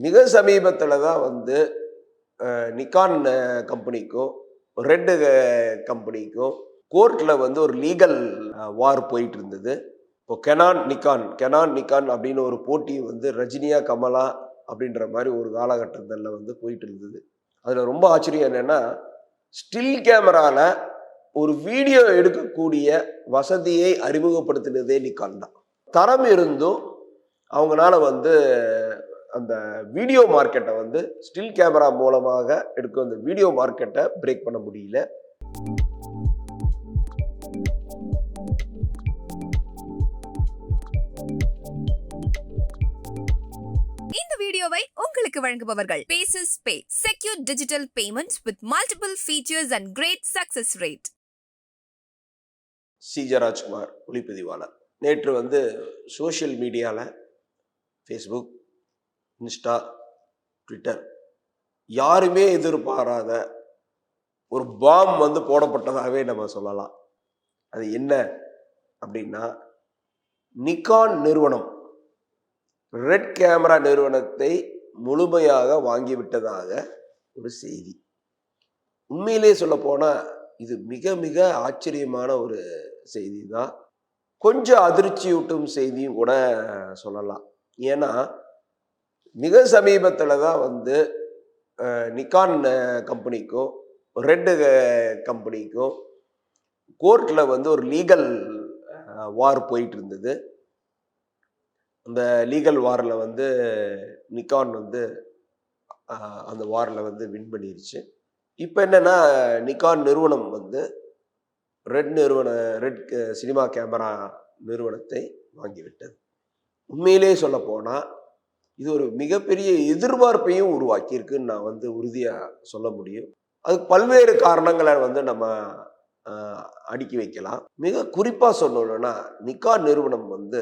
மிக சமீபத்தில் தான் வந்து நிக்கான் கம்பெனிக்கும் ரெட்டு கம்பெனிக்கும் கோர்ட்டில் வந்து ஒரு லீகல் வார் போயிட்டு இருந்தது இப்போ கெனான் நிக்கான் கெனான் நிக்கான் அப்படின்னு ஒரு போட்டி வந்து ரஜினியா கமலா அப்படின்ற மாதிரி ஒரு காலகட்டத்தில் வந்து போயிட்டு இருந்தது அதில் ரொம்ப ஆச்சரியம் என்னென்னா ஸ்டில் கேமராவில் ஒரு வீடியோ எடுக்கக்கூடிய வசதியை அறிமுகப்படுத்தினதே நிக்கான் தான். தரம் இருந்தும் அவங்களால வந்து அந்த வீடியோ மார்க்கெட்டை வந்து ஸ்டில் கேமரா மூலமாக எடுக்க அந்த வீடியோ மார்க்கெட்டை பிரேக் பண்ண முடியல. இந்த வீடியோவை உங்களுக்கு வழங்குபவர்கள். Bases pay secure digital payments with multiple features and great success rate சிஜ Rajkumar ஒளிப்பதிவாளர். நேற்று வந்து சோஷியல் மீடியாவில் ஃபேஸ்புக் இன்ஸ்டா ட்விட்டர் யாருமே எதிர்பாராத ஒரு பாம் வந்து போடப்பட்டதாகவே நம்ம சொல்லலாம். அது என்ன அப்படின்னா நிக்கான் நிறுவனம் ரெட் கேமரா நிறுவனத்தை முழுமையாக வாங்கிவிட்டதாக ஒரு செய்தி. உண்மையிலே சொல்ல போனால் இது மிக மிக ஆச்சரியமான ஒரு செய்தி தான் கொஞ்சம் அதிர்ச்சியூட்டும் செய்தியும் கூட சொல்லலாம். ஏன்னா மிக சமீபத்தில் தான் வந்து நிக்கான் கம்பெனிக்கும் ரெட்டு கம்பெனிக்கும் கோர்ட்டில் வந்து ஒரு லீகல் வார் போயிட்டு இருந்தது அந்த லீகல் வாரில் வந்து நிக்கான் வந்து அந்த வாரில் வந்து வின் பண்ணிருச்சு. இப்போ என்னன்னா நிக்கான் நிறுவனம் வந்து ரெட் நிறுவன ரெட் சினிமா கேமரா நிறுவனத்தை வாங்கிவிட்டது. உண்மையிலே சொல்லப்போனால் இது ஒரு மிகப்பெரிய எதிர்பார்ப்பையும் உருவாக்கியிருக்குன்னு நான் வந்து உறுதியாக சொல்ல முடியும். அதுக்கு பல்வேறு காரணங்களை வந்து நம்ம அடுக்கி வைக்கலாம். மிக குறிப்பாக சொல்லணும்னா நிக்கா நிறுவனம் வந்து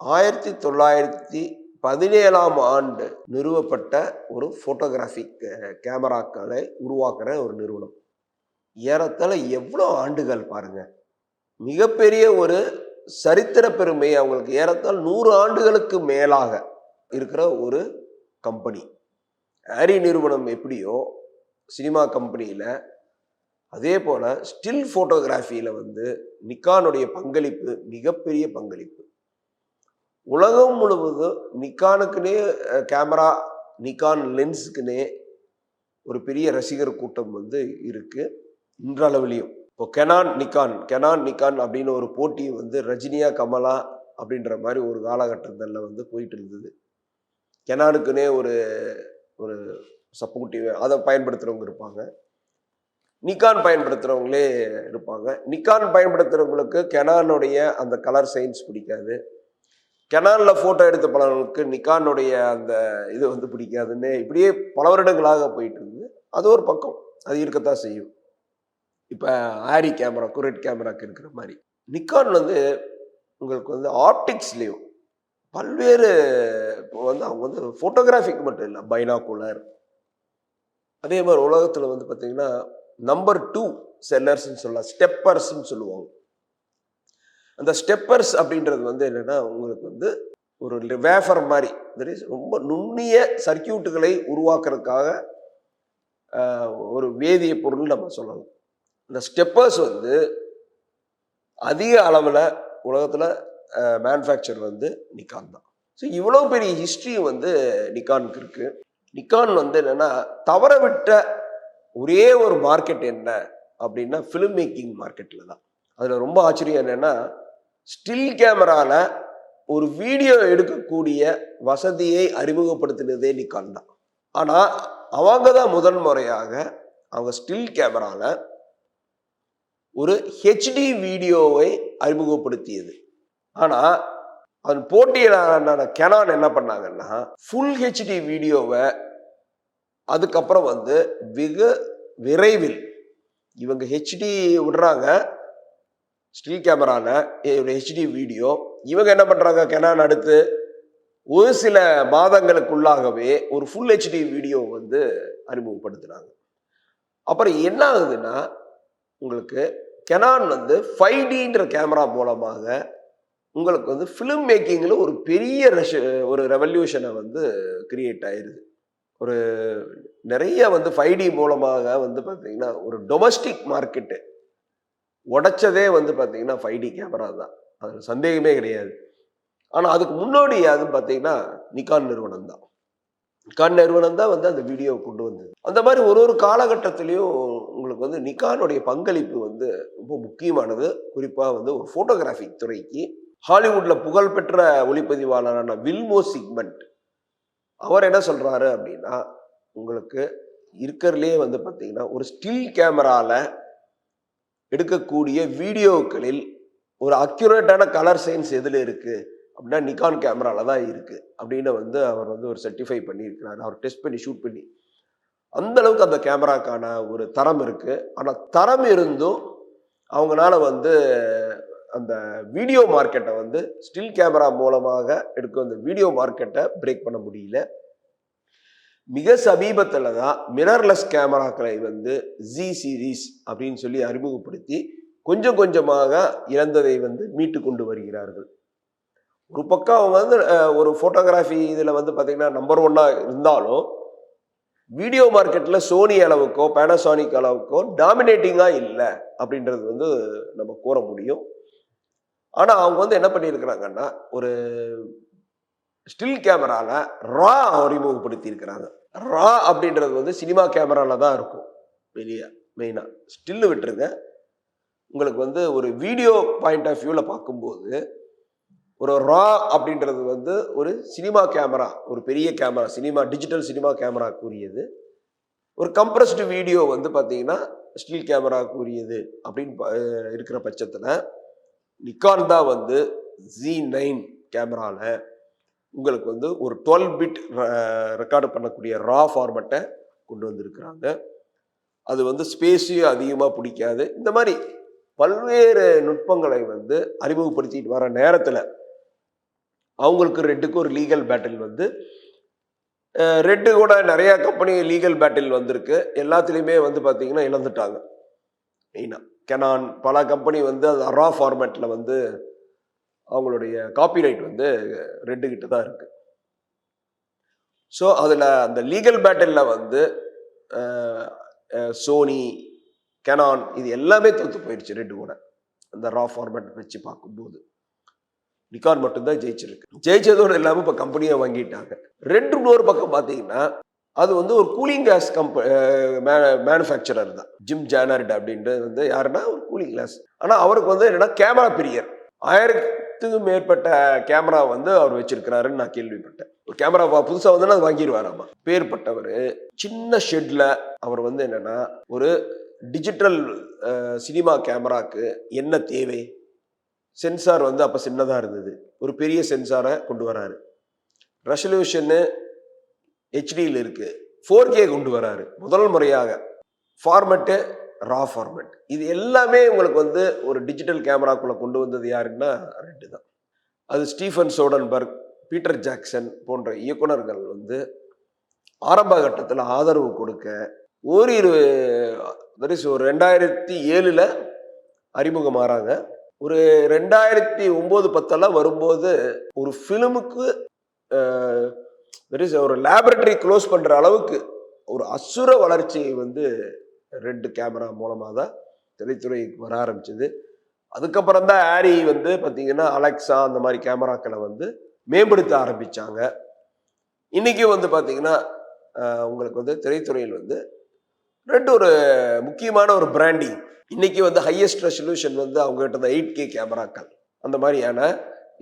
ஆயிரத்தி தொள்ளாயிரத்தி பதினேழாம் ஆண்டு நிறுவப்பட்ட ஒரு ஃபோட்டோகிராஃபிக் கேமராக்களை உருவாக்குற ஒரு நிறுவனம். ஏறத்தாழ எவ்வளோ ஆண்டுகள் பாருங்கள் மிகப்பெரிய ஒரு சரித்திர பெருமை அவங்களுக்கு ஏறத்தால் நூறு ஆண்டுகளுக்கு மேலாக இருக்கிற ஒரு கம்பெனி ஆரி நிறுவனம் எப்படியோ சினிமா கம்பெனியில் அதே போல் ஸ்டில் ஃபோட்டோகிராஃபியில் வந்து நிக்கானுடைய பங்களிப்பு மிகப்பெரிய பங்களிப்பு. உலகம் முழுவதும் நிக்கானுக்குனே கேமரா நிக்கான் லென்ஸுக்குனே ஒரு பெரிய ரசிகர் கூட்டம் வந்து இருக்குது இன்றளவிலையும். இப்போ கெனான் நிக்கான் கெனான் நிக்கான் அப்படின்னு ஒரு போட்டி வந்து ரஜினியா கமலா அப்படின்ற மாதிரி ஒரு காலகட்டத்தில் வந்து போயிட்டு இருந்தது. கெனானுக்குன்னே ஒரு ஒரு சப்போர்ட்டிவ் அதை பயன்படுத்துகிறவங்க இருப்பாங்க. நிக்கான் பயன்படுத்துகிறவங்களே இருப்பாங்க. நிக்கான் பயன்படுத்துகிறவங்களுக்கு கெனானுடைய அந்த கலர் சயின்ஸ் பிடிக்காது. கெனானில் ஃபோட்டோ எடுத்த பலவர்களுக்கு நிக்கானுடைய அந்த இது வந்து பிடிக்காதுன்னு இப்படியே பல வருடங்களாக போயிட்டு இருந்தது அது ஒரு பக்கம். அது இருக்கத்தான் செய்யும். இப்போ ஆரி கேமரா குரெட் கேமராக்கு இருக்கிற மாதிரி. நிக்கான் வந்து உங்களுக்கு வந்து ஆப்டிக்ஸ்லேயும் பல்வேறு இப்போ வந்து அவங்க வந்து ஃபோட்டோகிராஃபிக் மட்டும் இல்லை பைனாகுலர் அதே மாதிரி உலகத்தில் வந்து பார்த்தீங்கன்னா நம்பர் டூ செல்லர்ஸ்ன்னு சொல்லலாம் ஸ்டெப்பர்ஸ்ன்னு சொல்லுவாங்க. அந்த ஸ்டெப்பர்ஸ் அப்படின்றது வந்து என்னென்னா உங்களுக்கு வந்து ஒரு வேஃபர் மாதிரி that ரொம்ப நுண்ணிய சர்க்கியூட்டுகளை உருவாக்குறதுக்காக ஒரு வேதிய பொருள் நம்ம சொல்லலாம். இந்த ஸ்டெப்பர்ஸ் வந்து அதிக அளவில் உலகத்தில் மேனுஃபேக்சர் வந்து நிக்கான் தான். ஸோ இவ்வளோ பெரிய ஹிஸ்ட்ரி வந்து நிக்கானுக்கு இருக்குது நிக்கான் வந்து என்னென்னா தவற விட்ட ஒரே ஒரு மார்க்கெட் என்ன அப்படின்னா ஃபிலிம் மேக்கிங் மார்க்கெட்டில் தான். அதில் ரொம்ப ஆச்சரியம் என்னென்னா ஸ்டில் கேமராவில் ஒரு வீடியோ எடுக்கக்கூடிய வசதியை அறிமுகப்படுத்தினதே நிக்கான் தான். ஆனால் அவங்க தான் முதன் முறையாக அவங்க ஸ்டில் கேமராவில் ஒரு ஹெச்டி வீடியோவை அறிமுகப்படுத்தியது. ஆனால் அதன் போட்டியிலான கெனான் என்ன பண்ணாங்கன்னா ஃபுல் ஹெச்டி வீடியோவை அதுக்கப்புறம் வந்து வெகு விரைவில் இவங்க ஹெச்டி விடுறாங்க ஸ்டில் கேமராவில் ஹெச்டி வீடியோ. இவங்க என்ன பண்ணுறாங்க கெனான் அடுத்து? ஒரு சில மாதங்களுக்குள்ளாகவே ஒரு ஃபுல் ஹெச்டி வீடியோ வந்து அறிமுகப்படுத்துனாங்க அப்புறம் என்ன ஆகுதுன்னா உங்களுக்கு கெனான் வந்து ஃபைவ் டின்ற கேமரா மூலமாக உங்களுக்கு வந்து ஃபிலிம் மேக்கிங்கில் ஒரு பெரிய ரெஷ ஒரு ரெவல்யூஷனை வந்து கிரியேட் ஆயிடுது ஒரு நிறைய வந்து ஃபைவ் டி மூலமாக வந்து பார்த்தீங்கன்னா ஒரு டொமஸ்டிக் மார்க்கெட்டு உடைச்சதே வந்து பார்த்தீங்கன்னா ஃபைவ் டி கேமரா தான். அதில் சந்தேகமே கிடையாது. ஆனால் அதுக்கு முன்னாடி யாருன்னு பார்த்தீங்கன்னா நிக்கான் நிறுவனம் தான். நிக்கான் நிறுவனம் தான் வந்து அந்த வீடியோவை கொண்டு வந்தது. அந்த மாதிரி ஒரு ஒரு காலகட்டத்திலையும் உங்களுக்கு வந்து நிக்கானுடைய பங்களிப்பு வந்து ரொம்ப முக்கியமானது. குறிப்பாக வந்து ஒரு ஃபோட்டோகிராஃபிக் துறைக்கு ஹாலிவுட்ல புகழ்பெற்ற ஒளிப்பதிவாளரான வில்மோ சிக்மெண்ட். அவர் என்ன சொல்றாரு அப்படின்னா உங்களுக்கு இருக்கிறதுலே வந்து பார்த்தீங்கன்னா ஒரு ஸ்டில் கேமரால எடுக்கக்கூடிய வீடியோக்களில் ஒரு அக்யூரேட்டான கலர் சயின்ஸ் எதில் இருக்கு? அப்படின்னா நிக்கான் கேமரால தான் இருக்கு. அப்படின்னு வந்து அவர் வந்து ஒரு சர்டிஃபை பண்ணியிருக்கிறார். அவர் டெஸ்ட் பண்ணி ஷூட் பண்ணி. அந்த அளவுக்கு அந்த கேமராக்கான ஒரு தரம் இருக்கு. ஆனால் தரம் இருந்தும் அவங்களால வந்து அந்த வீடியோ மார்க்கெட்டை வந்து ஸ்டில் கேமரா மூலமாக எடுக்கும் அந்த வீடியோ மார்க்கெட்டை பிரேக் பண்ண முடியல. மிக சமீபத்தில் தான் மிரர்லெஸ் கேமராக்களை வந்து ஜி சீரீஸ் அப்படின்னு சொல்லி அறிமுகப்படுத்தி கொஞ்சம் கொஞ்சமாக இறந்ததை வந்து மீட்டு கொண்டு வருகிறார்கள். ஒரு பக்கம் அவங்க வந்து ஒரு ஃபோட்டோகிராஃபி இதில் வந்து பார்த்திங்கன்னா நம்பர் ஒன்னாக இருந்தாலும் வீடியோ மார்க்கெட்டில் சோனி அளவுக்கோ பேனசானிக் அளவுக்கோ டாமினேட்டிங்காக இல்லை அப்படின்றது வந்து நம்ம கூற முடியும். ஆனால் அவங்க வந்து என்ன பண்ணியிருக்கிறாங்கன்னா ஒரு ஸ்டில் கேமராவில் ரா அறிமுகப்படுத்தி இருக்கிறாங்க ரா அப்படின்றது வந்து சினிமா கேமராவில் தான் இருக்கும். வெளியே மெயினாக ஸ்டில்லு விட்டுருங்க. உங்களுக்கு வந்து ஒரு வீடியோ பாயிண்ட் ஆஃப் வியூவில் பார்க்கும்போது ஒரு ரா அப்படின்றது வந்து ஒரு சினிமா கேமரா ஒரு பெரிய கேமரா சினிமா டிஜிட்டல் சினிமா கேமராக்குரியது ஒரு கம்ப்ரஸ்டு வீடியோ வந்து பார்த்தீங்கன்னா ஸ்டில் கேமராக்குரியது அப்படின்னு இருக்கிற பட்சத்தில் நிக்கான் தான் வந்து ஜி நைன் கேமராவில் உங்களுக்கு வந்து ஒரு டுவெல் பிட் ரெக்கார்டு பண்ணக்கூடிய ரா ஃபார்மெட்டை கொண்டு வந்திருக்கிறாங்க. அது வந்து ஸ்பேஸையும் அதிகமாக பிடிக்காது. இந்த மாதிரி பல்வேறு நுட்பங்களை வந்து அறிமுகப்படுத்திட்டு வர நேரத்தில் அவங்களுக்கு ரெட்டுக்கு ஒரு லீகல் பேட்டில் வந்து ரெட்டு கூட நிறைய கம்பெனி லீகல் பேட்டில் வந்திருக்கு. எல்லாத்துலேயுமே வந்து பார்த்தீங்கன்னா இழந்துட்டாங்க. மெயினாக கெனான் பல கம்பெனி வந்து அது ரா ஃபார்மேட்டில் வந்து அவங்களுடைய காப்பிரைட் வந்து ரெட்டு தான் இருக்குது ஸோ அதில் அந்த லீகல் பேட்டிலில் வந்து சோனி கெனான் இது எல்லாமே தோத்து போயிடுச்சு ரெண்டு கூட. அந்த ரா ஃபார்மேட் வச்சு பார்க்கும்போது. நிக்கான் மட்டும்தான் ஜெயிச்சிருக்கு. ஜெயிச்சதோடு இல்லாமல் இப்போ கம்பெனியை வாங்கிட்டாங்க. ரெண்டு இன்னொரு பக்கம் பார்த்தீங்கன்னா அது வந்து ஒரு கூலிங் கேஸ் கம்ப மேனுஃபேக்சரர் தான். ஜிம் ஜானர்ட் அப்படின்ட்டு வந்து யாருன்னா ஒரு கூலிங் கிளாஸ் ஆனால் அவருக்கு வந்து என்னன்னா கேமரா பிரியர். ஆயிரத்துக்கும் மேற்பட்ட கேமரா வந்து அவர் வச்சிருக்கிறாருன்னு நான் கேள்விப்பட்டேன். ஒரு கேமரா புதுசாக வந்து அது வாங்கிடுவாராமா பேர்பட்டவர். சின்ன ஷெட்ல அவர் வந்து என்னன்னா ஒரு டிஜிட்டல் சினிமா கேமராக்கு என்ன தேவை? சென்சார் வந்து அப்போ சின்னதாக இருந்தது. ஒரு பெரிய சென்சாரை கொண்டு வராரு. ரெசல்யூஷன்னு ஹெச்டியில் இருக்குது ஃபோர் கே கொண்டு வராரு. முதல் முறையாக. ஃபார்மெட்டு ரா ஃபார்மெட் இது எல்லாமே உங்களுக்கு வந்து ஒரு டிஜிட்டல் கேமராக்குள்ளே கொண்டு வந்தது யாருன்னா ரெண்டு தான். அது ஸ்டீஃபன் சோடன்பர்க் பீட்டர் ஜாக்சன் போன்ற இயக்குனர்கள் வந்து ஆரம்ப கட்டத்தில் ஆதரவு கொடுக்க ஒரு இரு is ஒரு ரெண்டாயிரத்தி ஏழில் அறிமுகமாகறாங்க ஒரு ரெண்டாயிரத்தி ஒம்பது பத்தெல்லாம் வரும்போது ஒரு ஃபிலிமுக்கு இஸ் ஒரு லேபரட்டரி க்ளோஸ் பண்ணுற அளவுக்கு ஒரு அசுர வளர்ச்சியை வந்து ரெண்டு கேமரா மூலமாக தான் திரைத்துறைக்கு வர ஆரம்பிச்சது. அதுக்கப்புறம் தான் ஆரி வந்து பார்த்தீங்கன்னா அலெக்ஸா அந்த மாதிரி கேமராக்களை வந்து மேம்படுத்த ஆரம்பித்தாங்க இன்னைக்கு வந்து பார்த்தீங்கன்னா உங்களுக்கு வந்து திரைத்துறையில் வந்து ரெண்டு ஒரு முக்கியமான ஒரு பிராண்டிங் இன்றைக்கி வந்து ஹையஸ்ட் ரெசல்யூஷன் வந்து அவங்ககிட்ட இருந்த எயிட் கே கேமராக்கள். அந்த மாதிரியான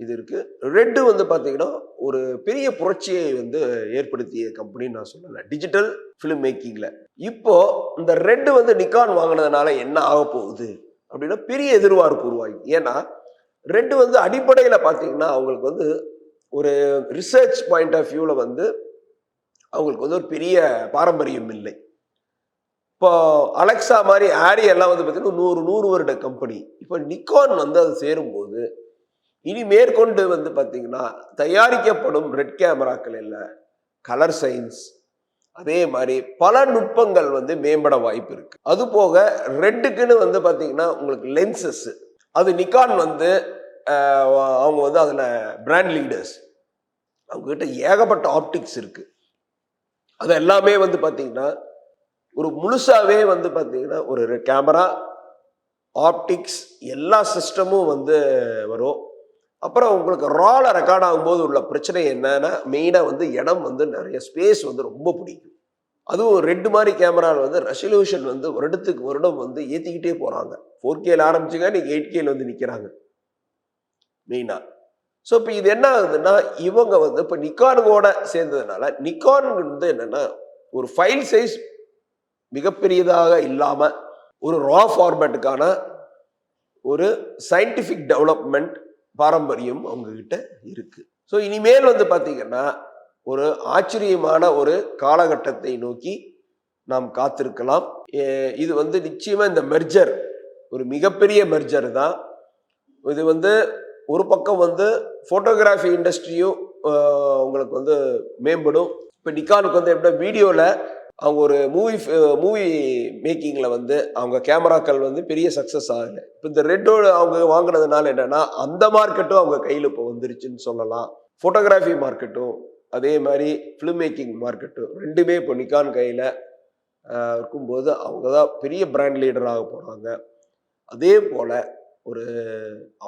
இது இருக்குது ரெட்டு வந்து பார்த்தீங்கன்னா ஒரு பெரிய புரட்சியை வந்து ஏற்படுத்திய கம்பெனின்னு நான் சொல்லலை. டிஜிட்டல் ஃபிலிம் மேக்கிங்கில் இப்போது இந்த ரெட்டு வந்து நிக்கான் வாங்கினதுனால என்ன ஆக போகுது? அப்படின்னா பெரிய எதிர்பார்ப்பு உருவாகி. ஏன்னா ரெட்டு வந்து அடிப்படையில் பார்த்தீங்கன்னா அவங்களுக்கு வந்து ஒரு ரிசர்ச் பாயிண்ட் ஆஃப் வியூவில் வந்து அவங்களுக்கு வந்து ஒரு பெரிய பாரம்பரியம் இல்லை. இப்போ அலெக்சா மாதிரி ஆரி எல்லாம் வந்து பார்த்தீங்கன்னா நூறு நூறு வருட கம்பெனி இப்போ நிக்கான் வந்து அது சேரும்போது இனி மேற்கொண்டு வந்து பார்த்தீங்கன்னா தயாரிக்கப்படும் ரெட் கேமராக்கள் இல்லை கலர் சயின்ஸ் அதே மாதிரி பல நுட்பங்கள் வந்து மேம்பட வாய்ப்பு இருக்கு. அது போக ரெட்டுக்குன்னு வந்து பார்த்தீங்கன்னா உங்களுக்கு லென்சஸ் அது நிக்கான் வந்து அவங்க வந்து அதில் பிராண்ட் லீடர்ஸ் அவங்கக்கிட்ட ஏகப்பட்ட ஆப்டிக்ஸ் இருக்கு. அது எல்லாமே வந்து பார்த்தீங்கன்னா ஒரு முழுசாகவே வந்து பார்த்தீங்கன்னா ஒரு கேமரா ஆப்டிக்ஸ் எல்லா சிஸ்டமும் வந்து வரும். அப்புறம் உங்களுக்கு ரால ரெக்கார்ட் ஆகும்போது உள்ள பிரச்சனை என்னன்னா மெயினாக வந்து இடம் வந்து நிறைய ஸ்பேஸ் வந்து ரொம்ப பிடிக்கும். அதுவும் ரெண்டு மாதிரி கேமராவில் வந்து ரெசல்யூஷன் வந்து வருடத்துக்கு வருடம் வந்து ஏற்றிக்கிட்டே போகிறாங்க ஃபோர் கேல ஆரம்பிச்சுங்க நீங்கள் எயிட் கேல வந்து நிற்கிறாங்க மெயினாக ஸோ இப்போ இது என்ன ஆகுதுன்னா இவங்க வந்து இப்போ நிக்கானுகோட சேர்ந்ததுனால நிக்கான் வந்து என்னென்னா ஒரு ஃபைல் சைஸ் மிகப்பெரியதாக இல்லாமல் ஒரு ரா ஃபார்மேட்டுக்கான ஒரு சயின்டிஃபிக் டெவலப்மெண்ட் பாரம்பரியம் அவங்கக்கிட்ட இருக்குது ஸோ இனிமேல் வந்து பார்த்தீங்கன்னா ஒரு ஆச்சரியமான ஒரு காலகட்டத்தை நோக்கி நாம் காத்திருக்கலாம். இது வந்து நிச்சயமாக இந்த மெர்ஜர் ஒரு மிகப்பெரிய மெர்ஜர் தான். இது வந்து ஒரு பக்கம் வந்து ஃபோட்டோகிராஃபி இண்டஸ்ட்ரியும் உங்களுக்கு வந்து மேம்படும். இப்போ நிக்கானுக்கு வந்து எப்படின்னா வீடியோவில் அவங்க ஒரு மூவி மூவி மேக்கிங்கில் வந்து அவங்க கேமராக்கள் வந்து பெரிய சக்ஸஸ் ஆகலை. இப்போ இந்த ரெட்டோடு அவங்க வாங்கினதுனால என்னன்னா அந்த மார்க்கெட்டும் அவங்க கையில் இப்போ வந்துருச்சுன்னு சொல்லலாம். ஃபோட்டோகிராஃபி மார்க்கெட்டும் அதே மாதிரி ஃபிலிம் மேக்கிங் மார்க்கெட்டும் ரெண்டுமே இப்போ நிக்கான் கையில் இருக்கும்போது அவங்க தான் பெரிய பிராண்ட் லீடராக போகிறாங்க அதே போல் ஒரு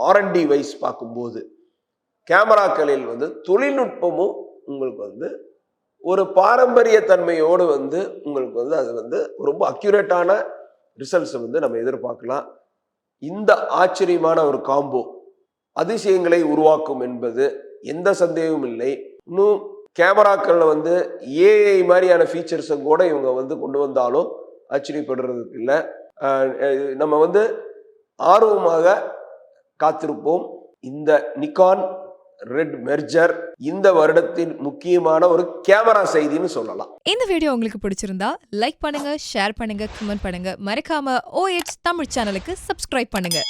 ஆர்என்டி வைஸ் பார்க்கும்போது கேமராக்களில் வந்து தொழில்நுட்பமும் உங்களுக்கு வந்து ஒரு பாரம்பரிய தன்மையோடு வந்து உங்களுக்கு வந்து அது வந்து ரொம்ப அக்யூரேட்டான ரிசல்ட்ஸை வந்து நம்ம எதிர்பார்க்கலாம். இந்த ஆச்சரியமான ஒரு காம்போ அதிசயங்களை உருவாக்கும் என்பது எந்த சந்தேகமும் இல்லை. இன்னும் கேமராக்களில் வந்து ஏஐ மாதிரியான ஃபீச்சர்ஸும் கூட இவங்க வந்து கொண்டு வந்தாலும் ஆச்சரியப்படுறதுக்கு இல்லை. நம்ம வந்து ஆர்வமாக காத்திருப்போம். இந்த நிக்கான் ரெட் மெர்ஜர் இந்த வருடத்தின் முக்கியமான ஒரு கேமரா செய்தின்னு சொல்லலாம். இந்த வீடியோ உங்களுக்கு பிடிச்சிருந்தா லைக் பண்ணுங்க ஷேர் பண்ணுங்க கமெண்ட் பண்ணுங்க. மறக்காம ஓஎச் தமிழ் சேனலுக்கு சப்ஸ்கிரைப் பண்ணுங்க.